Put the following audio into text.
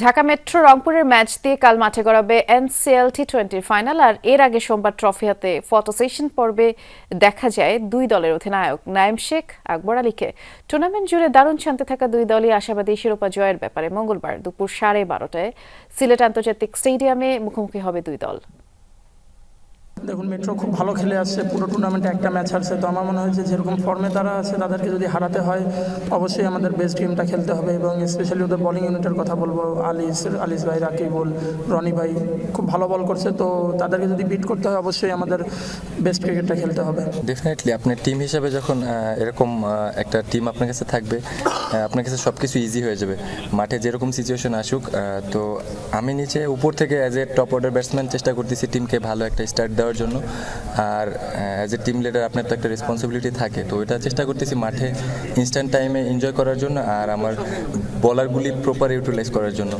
Dhaka metro রংপুরের match দিয়ে কাল মাঠে গড়াবে এনসিএল টি টোয়েন্টির ফাইনাল, আর এর আগে সোমবার ট্রফি হাতে ফটো সেশন পর্বে দেখা যায় দুই দলের অধিনায়ক, নায়েম শেখ, আকবর আলীকে। টুর্নামেন্ট জুড়ে দারুণ শান্তি থাকা দুই দলই আশাবাদী শিরোপা জয়ের ব্যাপারে মঙ্গলবার দুপুর সাড়ে বারোটায় সিলেট আন্তর্জাতিক স্টেডিয়ামে মুখোমুখি হবে দুই দল। দেখুন মেট্রো খুব ভালো খেলে আসছে, পুরো টুর্নামেন্টে একটা ম্যাচ হারছে। তো আমার মনে হয়েছে যেরকম ফর্মে তারা আছে, তাদেরকে যদি হারাতে হয়, অবশ্যই আমাদের বেস্ট গেমটা খেলতে হবে এবং স্পেশালি ওদের বলিং ইউনিটের কথা বলব, আলিস আলিস ভাই রাকিবুল রনি ভাই, খুব ভালো বল করছে। তো তাদেরকে যদি বিট করতে হয়, অবশ্যই আমাদের বেস্ট ক্রিকেটটা খেলতে হবে। ডেফিনেটলি আপনার টিম হিসাবে যখন এরকম একটা টিম আপনার কাছে থাকবে আপনার কাছে সব কিছু ইজি হয়ে যাবে। মাঠে যেরকম সিচুয়েশন আসুক তো আমি নিচে উপর থেকে as a top order batsman চেষ্টা করতেছি টিমকে ভালো একটা স্টার্ট দেওয়ার জন্য। আর অ্যাজ এ টিম লিডার আপনার তো একটা রেসপন্সিবিলিটি থাকে। তো ওইটা চেষ্টা করতেছি মাঠে ইনস্ট্যান্ট টাইমে এনজয় করার জন্য আর আমার বলারগুলি প্রপার ইউটিলাইজ করার জন্য।